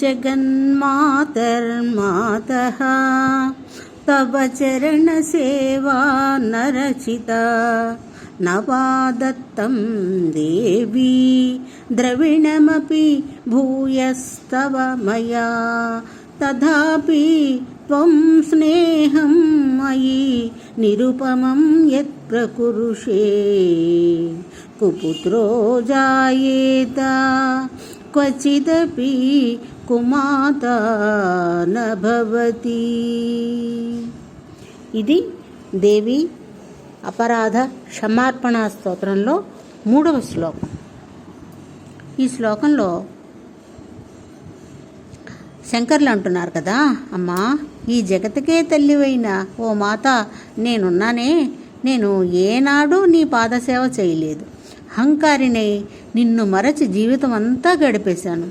जगन्मातर्मातः तव चरणसेवा नरचिता न वा दत्तं देवी द्रविणमपि भूयस्तव मया तथापि त्वं स्नेहं मयि निरुपमं यत्प्रकुरुषे कुपुत्रो जायेत क्वचिदपि కుమాతా నభవతి ఇది దేవి అపరాధ క్షమార్పణ స్తోత్రంలో మూడవ శ్లోకం ఈ శ్లోకంలో శంకర్లు అంటున్నారు కదా అమ్మా ఈ జగతికే తల్లివైన ఓ మాత నేనున్నానే నేను ఏనాడు నీ పాదసేవ చేయలేదు హంకారినై నిన్ను మరచి జీవితం అంతా గడిపేశాను.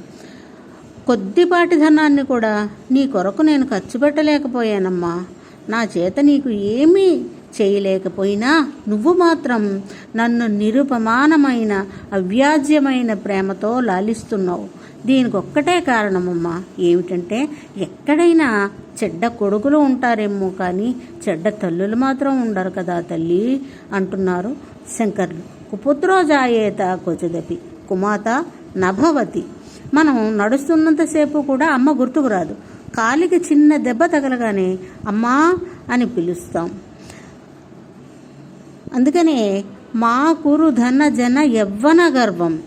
కొద్దిపాటి ధనాన్ని కూడా నీ కొరకు నేను ఖర్చు పెట్టలేకపోయానమ్మా. నా చేత నీకు ఏమీ చేయలేకపోయినా నువ్వు మాత్రం నన్ను నిరుపమానమైన అవ్యాజ్యమైన ప్రేమతో లాలిస్తున్నావు. దీనికి ఒక్కటే కారణమమ్మా ఏమిటంటే ఎక్కడైనా చెడ్డ కొడుకులు ఉంటారేమో కానీ చెడ్డ తల్లులు మాత్రం ఉండరు కదా తల్లి అంటున్నారు శంకర్లు కుపుత్రోజాయేత కొచదపి కుమాత నభవతి. మనం నడుస్తున్నంతసేపు కూడా అమ్మ గుర్తుకు రాదు. కాలికి చిన్న దెబ్బ తగలగానే అమ్మా అని పిలుస్తాం. అందుకనే మా కురు ధన జన యవ్వన గర్వం.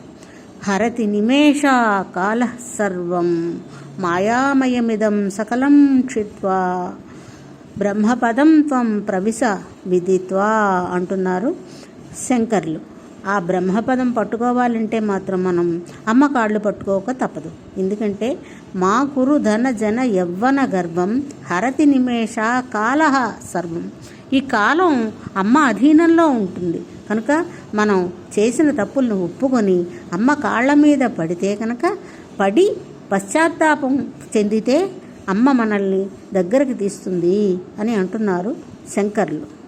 హరతి నిమేషాకాల సర్వం. మాయామయమిదం సకలం క్షిత్వా. బ్రహ్మపదం త్వం ప్రవిశ విదిత్వా అంటున్నారు శంకర్లు. ఆ బ్రహ్మపదం పట్టుకోవాలంటే మాత్రం మనం అమ్మ కాళ్ళు పట్టుకోక తప్పదు. ఎందుకంటే మా కురు ధన జన యవ్వన గర్భం హరతి నిమేష కాలహ సర్వం. ఈ కాలం అమ్మ అధీనంలో ఉంటుంది. కనుక మనం చేసిన తప్పులను ఒప్పుకొని అమ్మ కాళ్ళ మీద పడితే కనుక పడి పశ్చాత్తాపం చెందితే అమ్మ మనల్ని దగ్గరకు తీస్తుంది అని అంటున్నారు శంకర్లు.